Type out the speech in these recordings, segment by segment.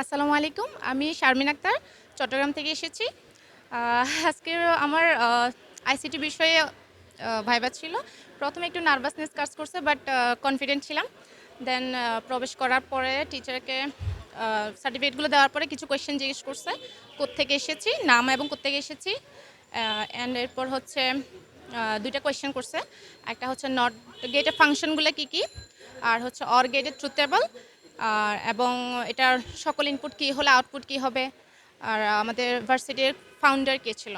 আসসালামু আলাইকুম আমি শারমিন আক্তার চট্টগ্রাম থেকে এসেছি। আহ, আজকের আমার আইসিটি বিষয়ে ভাইবা ছিল। প্রথমে একটু নার্ভাসনেস কাজ করছে বাট কনফিডেন্ট ছিলাম। দেন প্রবেশ করার পরে টিচারকে সার্টিফিকেটগুলো দেওয়ার পরে কিছু কোয়েশ্চেন জিজ্ঞেস করছে কোত্থেকে এসেছি নাম এবং কোত্থেকে এসেছি। অ্যান্ড এরপর হচ্ছে দুইটা কোয়েশ্চেন করছে। একটা হচ্ছে নট গেটের ফাংশনগুলো কী কী আর হচ্ছে অর গেটের ট্রুথ টেবল আর এবং এটার সকল ইনপুট কী হলে আউটপুট কী হবে? আর আমাদের ভার্সিটির ফাউন্ডার কে ছিল?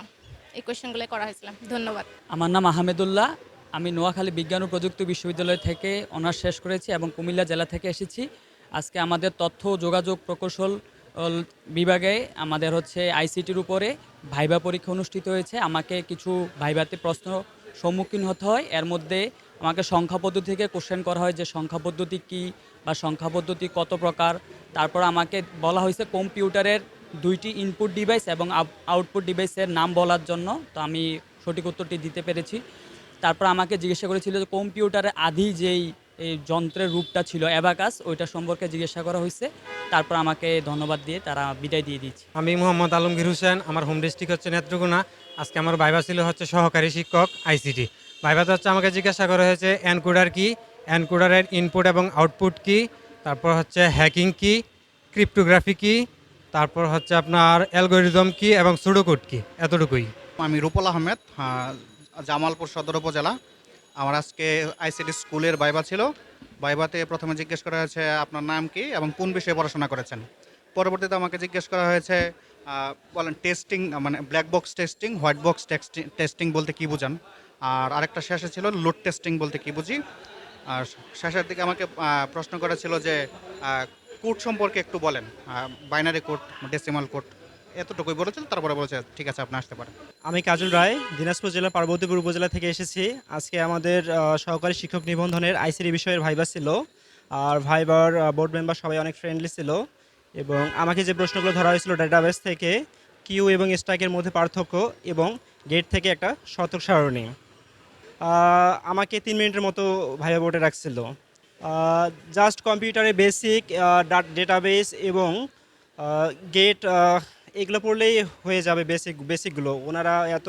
এই কোয়েশ্চেনগুলো করা হয়েছিল। ধন্যবাদ। আমার নাম আহমেদুল্লাহ। আমি নোয়াখালী বিজ্ঞান ও প্রযুক্তি বিশ্ববিদ্যালয় থেকে অনার্স শেষ করেছি এবং কুমিল্লা জেলা থেকে এসেছি। আজকে আমাদের তথ্য যোগাযোগ প্রকৌশল বিভাগে আমাদের হচ্ছে আইসিটির উপরে ভাইবা পরীক্ষা অনুষ্ঠিত হয়েছে। আমাকে কিছু ভাইবাতে প্রশ্ন সম্মুখীন হতে হয়। এর মধ্যে আমাকে সংখ্যা পদ্ধতি থেকে কোশ্চেন করা হয় যে সংখ্যা পদ্ধতি কী বা সংখ্যা পদ্ধতি কত প্রকার? তারপর আমাকে বলা হয়েছে কম্পিউটারের দুইটি ইনপুট ডিভাইস এবং আউটপুট ডিভাইসের নাম বলার জন্য। তো আমি সঠিক উত্তরটি দিতে পেরেছি। তারপর আমাকে জিজ্ঞাসা করেছিল যে কম্পিউটারের আধি যেই এই যন্ত্রের রূপটা ছিল অ্যাবাকাস ওইটা সম্পর্কে জিজ্ঞাসা করা হয়েছে। তারপর আমাকে ধন্যবাদ দিয়ে তারা বিদায় দিয়ে দিচ্ছে আমি মোহাম্মদ আলমগীর হোসেন আমার হোম ডিস্ট্রিক্ট হচ্ছে নেত্রকোনা। আজকে আমার ভাইবা ছিল হচ্ছে সহকারী শিক্ষক আইসিটি। ভাইবাতে হচ্ছে আমাকে জিজ্ঞাসা করা হয়েছে এনকোডার কি? এনকোডারের ইনপুট এবং আউটপুট কি? তারপর হচ্ছে হ্যাকিং কি? ক্রিপ্টোগ্রাফি কি? তারপর হচ্ছে আপনার অ্যালগোরিদম কি? এবং সুডোকোড কি? এতটুকুই। আমি রূপল আহমেদ হ্যাঁ, জামালপুর সদর উপজেলা। আমার আজকে আইসিডি স্কুলের বাইবা ছিল। বাইবাতে প্রথমে জিজ্ঞেস করা হয়েছে, আপনার নাম কি? এবং কোন বিষয়ে পড়াশোনা করেছেন? পরবর্তীতে আমাকে জিজ্ঞেস করা হয়েছে বলেন টেস্টিং মানে black box testing white box testing বলতে কি বুঝান? আর আরেকটা শেষে ছিল লোড টেস্টিং বলতে কি বুঝি? আর শেষের দিকে আমাকে প্রশ্ন করেছিল যে কোড সম্পর্কে একটু বলেন। Binary code decimal code. এতটুকুই বলেছেন, তারপরে বলেছে ঠিক আছে, আপনি আসতে পারেন। আমি কাজল রায়, দিনাজপুর জেলা পার্বতীপুর উপজেলা থেকে এসেছি। আজকে আমাদের সহকারী শিক্ষক নিবন্ধনের আইসিডি বিষয়ের ভাইবা ছিল। আর ভাইবার বোর্ড মেম্বার সবাই অনেক ফ্রেন্ডলি ছিল। এবং আমাকে যে প্রশ্নগুলো ধরা হয়েছিল ডাটাবেস থেকে কিউ এবং স্ট্রাইকের মধ্যে পার্থক্য এবং গেট থেকে একটা শতক সারণী আমাকে তিন মিনিটের মতো ভাইবা বোর্ডে রাখছিল। জাস্ট কম্পিউটারে বেসিক ডেটাবেস এবং গেট এগুলো পড়লেই হয়ে যাবে বেসিক বেসিকগুলো ওনারা এত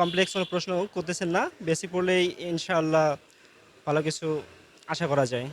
কমপ্লেক্স কোনো প্রশ্ন করতেছেন না। বেসিক পড়লেই ইনশাআল্লাহ ভালো কিছু আশা করা যায়।